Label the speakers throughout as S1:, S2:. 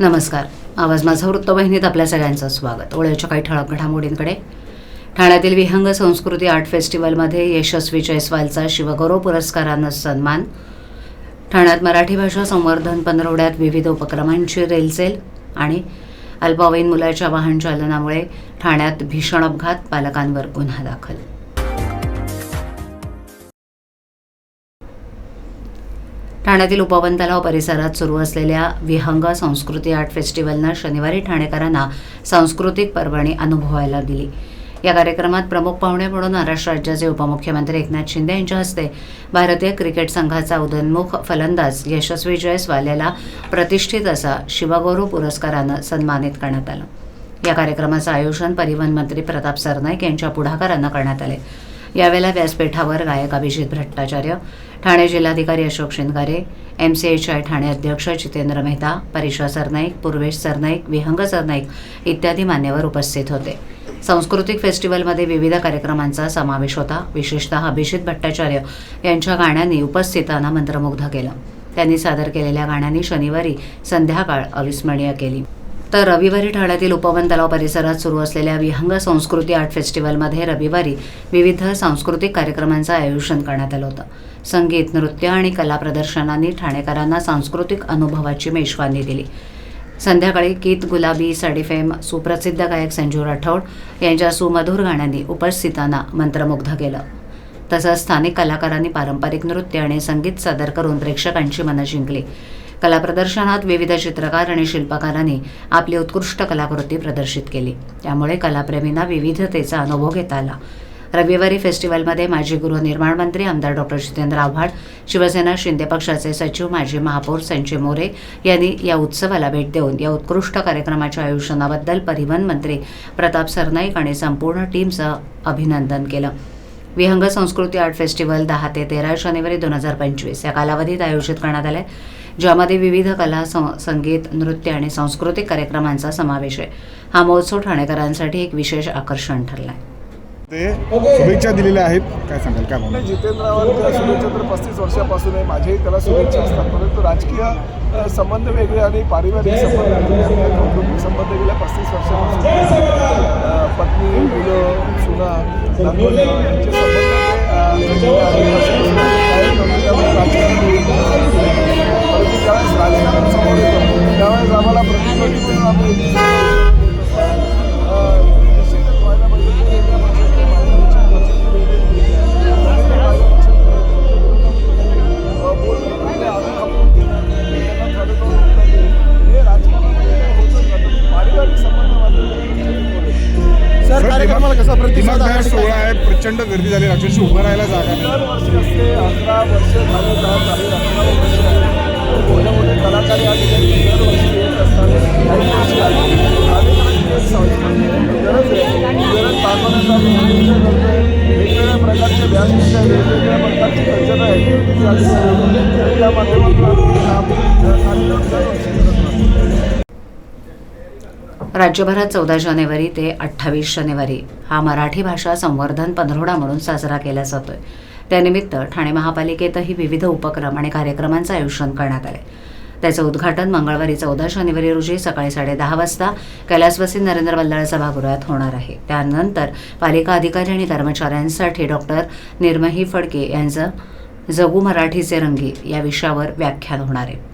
S1: नमस्कार आवाज माझा वृत्तवाहिनीत आपल्या सगळ्यांचं स्वागत ओळ्याच्या काही ठळक घडामोडींकडे ठाण्यातील विहंग संस्कृती आर्ट फेस्टिवलमध्ये यशस्वी जयस्वालचा शिवगौरव पुरस्कारानं सन्मान ठाण्यात मराठी भाषा संवर्धन पंधरवड्यात विविध उपक्रमांची रेलचेल आणि अल्पावयीन मुलाच्या वाहन चालनामुळे ठाण्यात भीषण अपघात पालकांवर गुन्हा दाखल ठाण्यातील उपवन तलाव परिसरात सुरू असलेल्या विहंग संस्कृती आर्ट फेस्टिवलनं शनिवारी ठाणेकरांना सांस्कृतिक पर्वणी अनुभवायला दिली या कार्यक्रमात प्रमुख पाहुणे म्हणून महाराष्ट्र राज्याचे उपमुख्यमंत्री एकनाथ शिंदे यांच्या हस्ते भारतीय क्रिकेट संघाचा उदयनमुख फलंदाज यशस्वी जयस्वाल याला प्रतिष्ठित असा शिवगौरव पुरस्कारानं सन्मानित करण्यात आलं या कार्यक्रमाचं आयोजन परिवहन मंत्री प्रताप सरनाईक यांच्या पुढाकारानं करण्यात आले यावेळेला व्यासपीठावर गायक अभिजित भट्टाचार्य ठाणे जिल्हाधिकारी Ashok Shindkare M C H I Thane अध्यक्ष जितेंद्र मेहता परीक्षा सरनाईक पूर्वेश सरनाईक विहंग सरनाईक इत्यादी मान्यवर उपस्थित होते सांस्कृतिक फेस्टिवलमध्ये विविध कार्यक्रमांचा समावेश होता विशेषतः अभिजित भट्टाचार्य यांच्या गाण्यांनी उपस्थितांना मंत्रमुग्ध केलं त्यांनी सादर केलेल्या गाण्यांनी शनिवारी संध्याकाळ अविस्मरणीय केली तर रविवारी ठाण्यातील उपवन तलाव परिसरात सुरू असलेल्या विहंग संस्कृती आर्ट फेस्टिवलमध्ये रविवारी विविध सांस्कृतिक कार्यक्रमांचं आयोजन करण्यात आलं होतं संगीत नृत्य आणि कला प्रदर्शनांनी ठाणेकरांना सांस्कृतिक अनुभवाची मेजवानी दिली संध्याकाळी गीत गुलाबी सडीफेम सुप्रसिद्ध गायक संजू राठोड यांच्या सुमधुर गाण्यांनी उपस्थितांना मंत्रमुग्ध केलं तसंच स्थानिक कलाकारांनी पारंपरिक नृत्य आणि संगीत सादर करून प्रेक्षकांची मनं जिंकली कला प्रदर्शनात विविध चित्रकार आणि शिल्पकारांनी आपली उत्कृष्ट कलाकृती प्रदर्शित केली त्यामुळे कलाप्रेमींना विविधतेचा अनुभव घेता आला रविवारी फेस्टिवलमध्ये माजी गृहनिर्माण मंत्री आमदार डॉक्टर जितेंद्र आव्हाड शिवसेना शिंदे पक्षाचे सचिव माजी महापौर संजय मोरे यांनी या उत्सवाला भेट देऊन या उत्कृष्ट कार्यक्रमाच्या आयोजनाबद्दल परिवहन मंत्री प्रताप सरनाईक आणि संपूर्ण टीमचं अभिनंदन केलं विहंग संस्कृती आर्ट फेस्टिवल दहा ते तेरा जानेवारी दोन हजार पंचवीस या कालावधीत आयोजित करण्यात आलं आहे ज्यामध्ये विविध कला संगीत नृत्य आणि सांस्कृतिक कार्यक्रमांचा समावेश आहे हा महोत्सव ठाणेकरांसाठी एक विशेष आकर्षण ठरला आहे शुभेच्छा दिलेल्या आहेत काय सांगाल काय जितेंद्र शुभेच्छा तर पस्तीस वर्षापासून आहे माझ्याही त्याला शुभेच्छा असतात परंतु राजकीय संबंध वेगळे आणि पारिवारिक संबंध प्रचंड गर्दी झाली राक्षस उभं राहायला जागा अकरा वर्ष मोठे मोठे कलाकारी वेगवेगळ्या प्रकारचे व्यासपीठ आहे वेगवेगळ्या प्रकारची कल्चर आहे माध्यमातून राज्यभरात चौदा जानेवारी ते अठ्ठावीस जानेवारी हा मराठी भाषा संवर्धन पंधरवडा म्हणून साजरा केला जातोय त्यानिमित्त ठाणे महापालिकेतही विविध उपक्रम आणि कार्यक्रमांचं आयोजन करण्यात आले त्याचं उद्घाटन मंगळवारी चौदा जानेवारी रोजी सकाळी दहा वाजता कैलासवासी नरेंद्र बल्लाळ सभागृहात होणार आहे त्यानंतर पालिका अधिकारी आणि कर्मचाऱ्यांसाठी डॉक्टर निर्मही फडके यांचं जगू मराठीचे रंगी या विषयावर व्याख्यान होणार आहे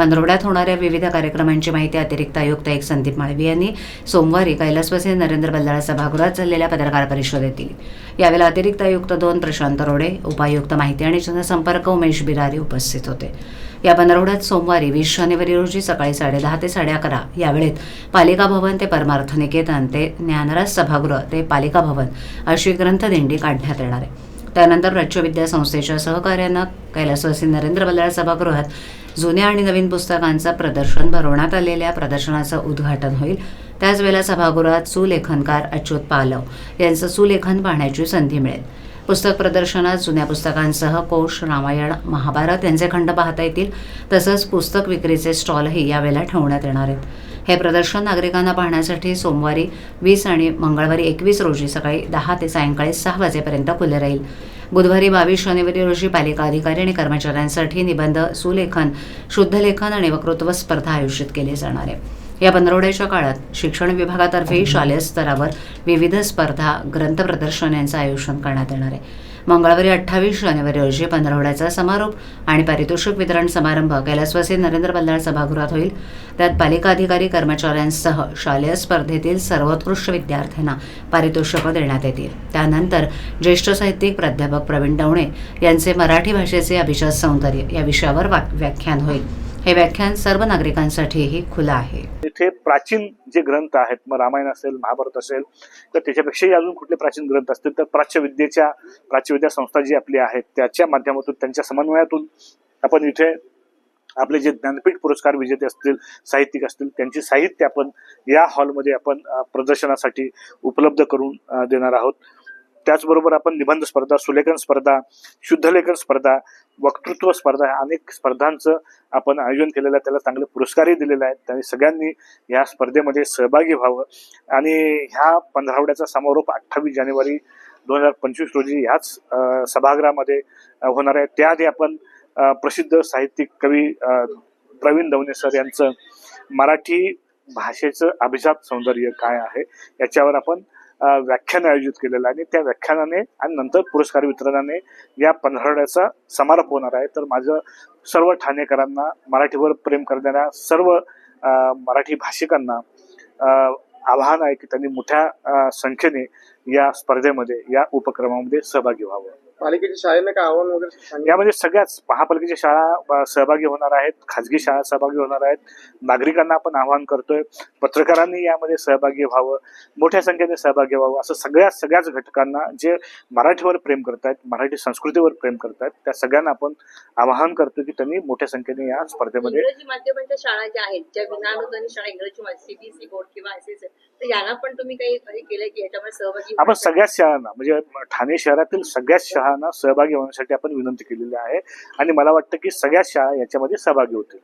S1: पंधरवड्यात होणाऱ्या विविध कार्यक्रमांची माहिती अतिरिक्त आयुक्त एक संदीप माळवी यांनी सोमवारी कैलासवासी नरेंद्र बल्लाळ सभागृहात झालेल्या पत्रकार परिषदेत दिली यावेळी अतिरिक्त आयुक्त दोन प्रशांत रोडे उपायुक्त माहिती आणि जनसंपर्क उमेश बिरारी उपस्थित होते या पंधरवड्यात सोमवारी वीस जानेवारी रोजी सकाळी दहा ते साडे अकरा या पालिका भवन ते परमार्थ निकेतन ते ज्ञानराज सभागृह ते पालिका भवन अशी ग्रंथदिंडी काढण्यात येणार आहे त्यानंतर राज्य विद्या संस्थेच्या सहकार्यानं कैलासवासी नरेंद्र बल्लाळ सभागृहात जुन्या आणि नवीन पुस्तकांचं प्रदर्शन भरवण्यात आलेल्या प्रदर्शनाचं उद्घाटन होईल त्याचवेळेला सभागृहात सुलेखनकार अच्युत पालव यांचं सुलेखन पाहण्याची संधी मिळेल पुस्तक प्रदर्शनात जुन्या पुस्तकांसह कोश रामायण महाभारत यांचे खंड पाहता येतील तसंच पुस्तक विक्रीचे स्टॉलही यावेळेला ठेवण्यात येणार आहेत हे प्रदर्शन नागरिकांना पाहण्यासाठी सोमवारी वीस आणि मंगळवारी एकवीस रोजी सकाळी दहा ते सायंकाळी सहा वाजेपर्यंत खुले राहील बुधवारी बावीस जानेवारी रोजी पालिका अधिकारी आणि कर्मचाऱ्यांसाठी निबंध सुलेखन शुद्धलेखन आणि वक्तृत्व स्पर्धा आयोजित केली जाणार आहे या पंधरवड्याच्या काळात शिक्षण विभागातर्फे शालेय स्तरावर विविध स्पर्धा ग्रंथ प्रदर्शन यांचं आयोजन करण्यात येणार आहे मंगळवारी अठ्ठावीस जानेवारी रोजी पंधरवड्याचा समारोप आणि पारितोषिक वितरण समारंभ कैलासवासी नरेंद्र बल्लाळ सभागृहात होईल त्यात पालिका अधिकारी कर्मचाऱ्यांसह शालेय स्पर्धेतील सर्वोत्कृष्ट विद्यार्थ्यांना पारितोषिकं देण्यात येतील त्यानंतर ज्येष्ठ साहित्यिक प्राध्यापक प्रवीण डवणे यांचे मराठी भाषेचे अभिजात सौंदर्य या विषयावर व्याख्यान होईल हे व्याख्यान सर्व नागरिकांसाठीही खुलं आहे
S2: इथे प्राचीन जे ग्रंथ आहेत मग रामायण असेल महाभारत असेल तर त्याच्यापेक्षाही अजून कुठले प्राचीन ग्रंथ असतील तर प्राच्यविद्येच्या विद्या संस्था जी आपली आहेत त्याच्या माध्यमातून त्यांच्या समन्वयातून आपण इथे आपले जे ज्ञानपीठ पुरस्कार विजेते असतील साहित्यिक असतील त्यांची साहित्य आपण या हॉलमध्ये आपण प्रदर्शनासाठी उपलब्ध करून देणार आहोत त्याचबरोबर आपण निबंध स्पर्धा सुलेखन स्पर्धा शुद्धलेखन स्पर्धा वक्तृत्व स्पर्धा अनेक स्पर्धांचं आपण आयोजन केलेलं आहे त्याला चांगले पुरस्कारही दिलेले आहेत त्यांनी सगळ्यांनी या स्पर्धेमध्ये सहभागी व्हावं आणि ह्या पंधरावड्याचा समारोप अठ्ठावीस जानेवारी दोन हजार पंचवीस रोजी ह्याच सभागृहामध्ये होणार आहे त्याआधी आपण प्रसिद्ध साहित्यिक कवी प्रवीण दवने सर यांचं मराठी भाषेचं अभिजात सौंदर्य काय आहे याच्यावर आपण व्याख्यान आयोजित केलेलं आहे आणि त्या व्याख्यानाने आणि नंतर पुरस्कार वितरणाने या पन्हाळ्याचा समारोप होणार आहे तर माझं सर्व ठाणेकरांना मराठीवर प्रेम करणाऱ्या सर्व मराठी भाषिकांना आवाहन आहे की त्यांनी मोठ्या संख्येने या स्पर्धेमध्ये या उपक्रमामध्ये सहभागी व्हावं पालिकेच्या शाळेने काय आव्हान वगैरे यामध्ये सगळ्याच महापालिकेच्या शाळा सहभागी होणार आहेत खाजगी शाळा सहभागी होणार आहेत नागरिकांना आपण आवाहन करतोय पत्रकारांनी यामध्ये सहभागी व्हावं मोठ्या संख्येने सहभागी व्हावं असं सगळ्या सगळ्याच घटकांना जे मराठीवर प्रेम करतात मराठी संस्कृतीवर प्रेम करतात त्या सगळ्यांना आपण आवाहन करतो की त्यांनी मोठ्या संख्येने या स्पर्धेमध्ये इंग्रजी
S3: माध्यमांच्या शाळा ज्या आहेत ज्या शाळा इंग्रजी बोर्ड e पण तुम्ही काही केलं की याच्यामध्ये सहभागी
S2: आपण सगळ्याच शाळांना म्हणजे ठाणे शहरातील सगळ्याच शाळा शाळांना सहभागी होण्यासाठी आपण विनंती केलेली आहे आणि मला वाटतं की सगळ्या शाळा याच्यामध्ये सहभागी होतील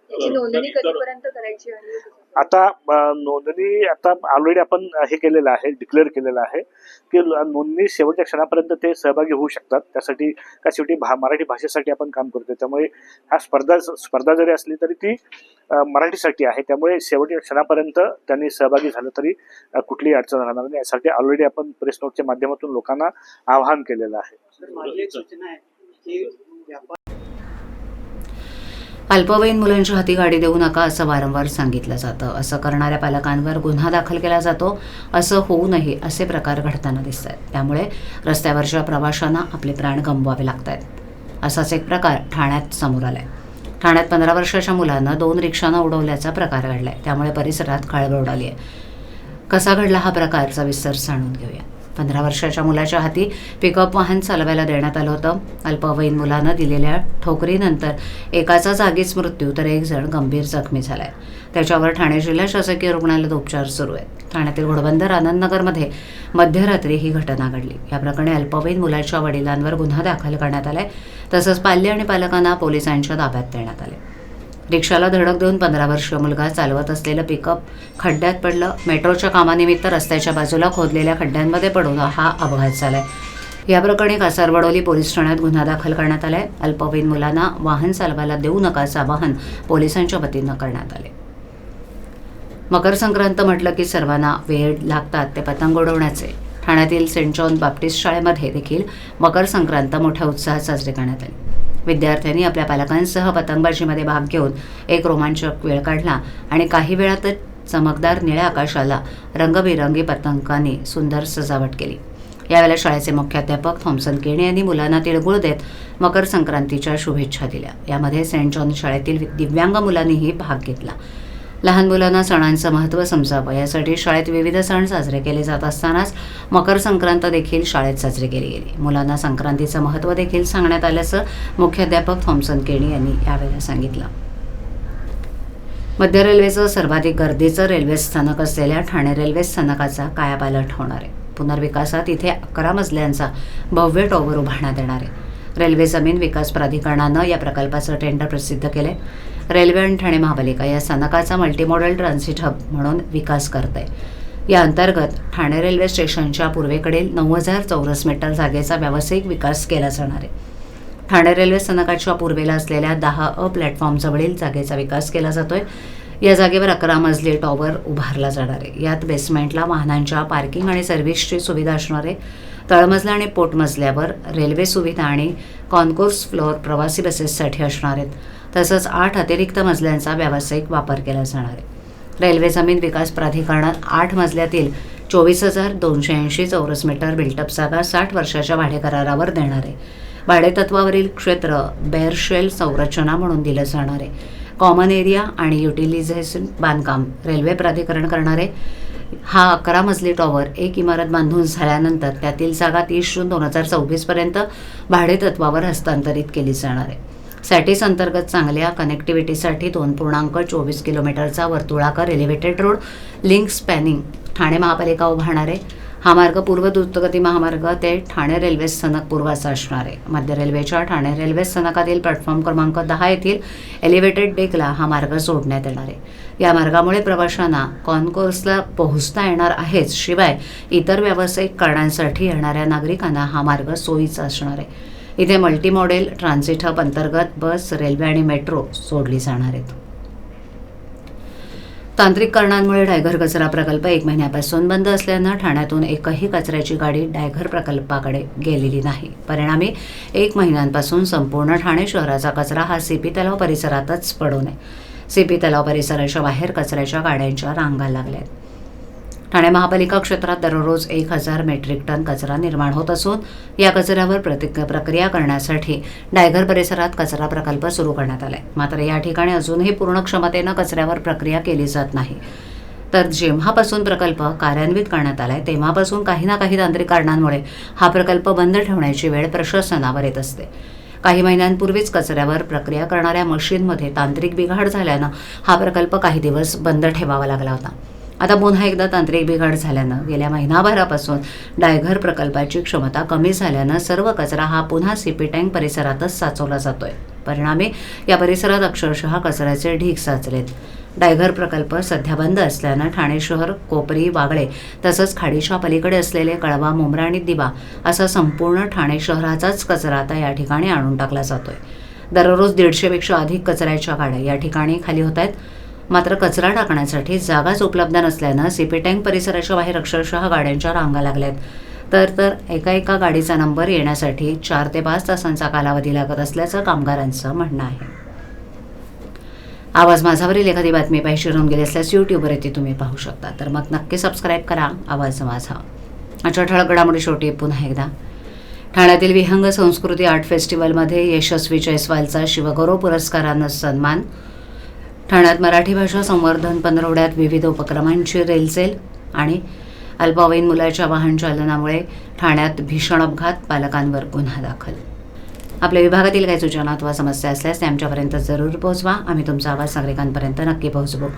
S2: आता नोंदणी आता ऑलरेडी आपण हे केलेलं आहे डिक्लेअर केलेलं आहे की नोंदणी शेवटच्या क्षणापर्यंत ते सहभागी होऊ शकतात त्यासाठी का शेवटी भा मराठी भाषेसाठी आपण काम करतो त्यामुळे हा स्पर्धा स्पर्धा जरी असली तरी ती मराठीसाठी आहे त्यामुळे शेवटच्या क्षणापर्यंत त्यांनी सहभागी झालं तरी कुठलीही अडचण राहणार नाही यासाठी ऑलरेडी आपण प्रेस नोटच्या माध्यमातून लोकांना आवाहन केलेलं आहे
S1: अल्पवयीन मुलांच्या हाती गाडी देऊ नका असं वारंवार सांगितलं जातं असं करणाऱ्या पालकांवर गुन्हा दाखल केला जातो असं होऊ नये असे प्रकार घडताना दिसत आहेत त्यामुळे रस्त्यावरच्या प्रवाशांना आपले प्राण गमवावे लागत आहेत असाच एक प्रकार ठाण्यात समोर आला आहे ठाण्यात पंधरा वर्षाच्या मुलांना दोन रिक्षानं उडवल्याचा प्रकार घडला आहे त्यामुळे परिसरात खळबळ उडाली आहे कसा घडला हा प्रकारचा सविस्तर जाणून घेऊया पंधरा वर्षाच्या मुलाच्या हाती पिकअप वाहन चालवायला देण्यात आलं होतं अल्पवयीन मुलानं दिलेल्या ठोकरीनंतर एकाचा जागीच मृत्यू तर एक जण गंभीर जखमी झालाय त्याच्यावर ठाणे जिल्हा शासकीय रुग्णालयात उपचार सुरू आहेत ठाण्यातील घोडबंदर आनंदनगरमध्ये मध्यरात्री ही घटना घडली या प्रकरणी अल्पवयीन मुलाच्या वडिलांवर गुन्हा दाखल करण्यात आलाय तसंच पाल्य आणि पालकांना पोलिसांच्या ताब्यात देण्यात आले रिक्षाला धडक देऊन पंधरा वर्षीय मुलगा चालवत असलेलं पिकअप खड्ड्यात पडलं मेट्रोच्या कामानिमित्त रस्त्याच्या बाजूला खोदलेल्या खड्ड्यांमध्ये पडून हा अपघात झालाय या प्रकरणी कासारवडोली पोलीस ठाण्यात गुन्हा दाखल करण्यात आलाय अल्पवयीन मुलांना वाहन चालवायला देऊ नका असं आवाहन पोलिसांच्या वतीनं करण्यात आले मकर संक्रांत म्हटलं की सर्वांना वेळ लागतात ते पतंग उडवण्याचे ठाण्यातील सेंट जॉन बाप्टिस्ट शाळेमध्ये देखील मकर संक्रांत मोठ्या उत्साहात साजरी करण्यात आली विद्यार्थ्यांनी आपल्या पालकांसह पतंगबाजीमध्ये भाग घेऊन एक रोमांचक वेळ काढला आणि काही वेळातच चमकदार निळ्या आकाशाला रंगबिरंगी पतंगांनी सुंदर सजावट केली यावेळेला शाळेचे मुख्याध्यापक थॉम्सन केणे यांनी मुलांना तिळगुळ देत मकर संक्रांतीच्या शुभेच्छा दिल्या यामध्ये सेंट जॉन शाळेतील दिव्यांग मुलांनीही भाग घेतला लहान मुलांना सणांचं महत्त्व समजावं यासाठी शाळेत विविध सण साजरे केले जात असतानाच मकर संक्रांत देखील शाळेत साजरी केली गेली मुलांना संक्रांतीचं महत्त्व देखील सांगण्यात आल्याचं मुख्याध्यापक थॉम्सन केणी यांनी यावेळी सांगितलं मध्य रेल्वेचं सर्वाधिक गर्दीचं रेल्वे स्थानक असलेल्या ठाणे रेल्वे स्थानकाचा कायापालट होणार आहे पुनर्विकासात इथे अकरा मजल्यांचा भव्य टॉवर उभारण्यात येणार आहे रेल्वे जमीन विकास प्राधिकरणानं या प्रकल्पाचं टेंडर प्रसिद्ध केलं रेल्वे आणि ठाणे महापालिका या स्थानकाचा मल्टीमॉडल ट्रान्झिट हब म्हणून विकास करत आहे या अंतर्गत ठाणे रेल्वे स्टेशनच्या पूर्वेकडील नऊ हजार चौरस मीटर जागेचा व्यावसायिक विकास केला जाणार आहे ठाणे रेल्वे स्थानकाच्या पूर्वेला असलेल्या दहा अ प्लॅटफॉर्मजवळील जागेचा विकास केला जातोय या जागेवर अकरा मजली टॉवर उभारला जाणार आहे यात बेसमेंटला वाहनांच्या पार्किंग आणि सर्व्हिसची सुविधा असणार आहे तळमजला आणि पोटमजल्यावर रेल्वे सुविधा आणि कॉन्कोर्स फ्लोअर प्रवासी बसेससाठी असणार आहेत तसंच आठ अतिरिक्त मजल्यांचा व्यावसायिक वापर केला जाणार आहे रेल्वे जमीन विकास प्राधिकरणात आठ मजल्यातील चोवीस हजार दोनशे ऐंशी चौरस मीटर बिल्टअप जागा साठ वर्षाच्या भाडेकरारावर देणार आहे तत्वावरील क्षेत्र बेअरशेल संरचना म्हणून दिलं जाणार आहे कॉमन एरिया आणि युटिलिझेशन बांधकाम रेल्वे प्राधिकरण करणारे हा अकरा मजली टॉवर एक इमारत बांधून झाल्यानंतर त्यातील जागा तीस जून दोन हजार भाडे भाडेतत्वावर हस्तांतरित केली जाणार आहे सॅटिस अंतर्गत चांगल्या कनेक्टिव्हिटीसाठी दोन पूर्णांक चोवीस किलोमीटरचा वर्तुळाकार elevated road link spanning Thane महापालिका उभारणार आहे हा मार्ग पूर्व द्रुतगती महामार्ग ते ठाणे रेल्वे स्थानक पूर्वाचा असणार आहे मध्य रेल्वेच्या ठाणे रेल्वे स्थानकातील प्लॅटफॉर्म क्रमांक दहा येथील एलिव्हेटेड डेकला हा मार्ग सोडण्यात येणार आहे या मार्गामुळे प्रवाशांना कॉनकोर्सला पोहोचता येणार आहेच शिवाय इतर व्यावसायिक कारणांसाठी येणाऱ्या नागरिकांना हा मार्ग सोयीचा असणार आहे इथे मल्टी मॉडेल ट्रान्झिट हब अंतर्गत बस रेल्वे आणि मेट्रो सोडली जाणार आहेत तांत्रिक कारणांमुळे डायघर कचरा प्रकल्प एक महिन्यापासून बंद असल्यानं ठाण्यातून एकही कचऱ्याची गाडी डायघर प्रकल्पाकडे गेलेली नाही परिणामी एक महिन्यांपासून संपूर्ण ठाणे शहराचा कचरा हा सीपी तलाव परिसरातच पडू नये सीपी तलाव परिसराच्या बाहेर कचऱ्याच्या गाड्यांच्या रांगा लागल्यात ठाणे महापालिका क्षेत्रात दररोज एक हजार मेट्रिक टन कचरा निर्माण होत असून या कचऱ्यावर प्रक्रिया करण्यासाठी डायगर परिसरात कचरा प्रकल्प सुरू करण्यात आलाय मात्र या ठिकाणी अजूनही पूर्ण क्षमतेनं कचऱ्यावर प्रक्रिया केली जात नाही तर जेव्हापासून प्रकल्प कार्यान्वित करण्यात आलाय तेव्हापासून काही ना काही तांत्रिक कारणांमुळे हा प्रकल्प बंद ठेवण्याची वेळ प्रशासनावर येत असते काही महिन्यांपूर्वीच कचऱ्यावर प्रक्रिया करणाऱ्या मशीनमध्ये तांत्रिक बिघाड झाल्यानं हा प्रकल्प काही दिवस बंद ठेवावा लागला होता आता पुन्हा एकदा तांत्रिक बिघाड झाल्यानं गेल्या महिनाभरापासून डायघर प्रकल्पाची क्षमता कमी झाल्यानं सर्व कचरा हा पुन्हा सीपी टँक परिसरातच साचवला जातोय परिणामी या परिसरात अक्षरशः कचऱ्याचे ढीक साचलेत डायघर प्रकल्प सध्या बंद असल्यानं ठाणे शहर कोपरी वागळे तसंच खाडीच्या पलीकडे असलेले कळवा मुंब्रा आणि दिवा असा संपूर्ण ठाणे शहराचाच कचरा आता या ठिकाणी आणून टाकला जातोय दररोज दीडशेपेक्षा अधिक कचऱ्याच्या गाड्या या ठिकाणी खाली होत आहेत मात्र कचरा टाकण्यासाठी जागाच उपलब्ध नसल्यानं सीपी टँक परिसराच्या बाहेर अक्षरशः गाड्यांच्या रांगा लागल्यात तर तर एका एका गाडीचा नंबर येण्यासाठी चार ते पाच तासांचा कालावधी लागत असल्याचं कामगारांचं म्हणणं आहे आवाज माझावरील एखादी बातमी पाहिजे राहून गेली असल्यास यूट्यूबवर येते तुम्ही पाहू शकता तर मग नक्की सबस्क्राईब करा आवाज माझा अच्छा ठळकडामुळे शेवटी पुन्हा एकदा ठाण्यातील विहंग संस्कृती आर्ट फेस्टिवलमध्ये यशस्वी जयस्वालचा शिवगौरव पुरस्कारानं सन्मान ठाण्यात मराठी भाषा संवर्धन पंधरवड्यात विविध उपक्रमांची रेलचेल आणि अल्पवयीन मुलाच्या वाहन चालनामुळे ठाण्यात भीषण अपघात पालकांवर गुन्हा दाखल आपल्या विभागातील काही सूचना अथवा समस्या असल्यास ते आमच्यापर्यंत जरूर पोहोचवा आम्ही तुमचा आवाज नागरिकांपर्यंत नक्की पोहोचवू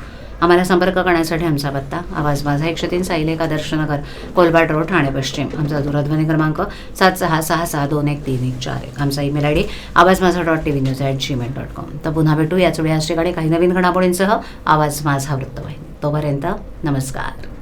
S1: आम्हाला संपर्क करण्यासाठी आमचा पत्ता आवाज माझा एकशे तीन का दर्शनगर कोलबाट रोड ठाणे पश्चिम आमचा दूरध्वनी क्रमांक सात सहा सहा सहा दोन एक तीन एक चार एक आमचा email I D Awaaz Majha dot T V news at Gmail dot com तर पुन्हा भेटू याच वेळी ठिकाणी काही नवीन घडामोडींसह आवाज माझा वृत्तवाहिनी तोपर्यंत नमस्कार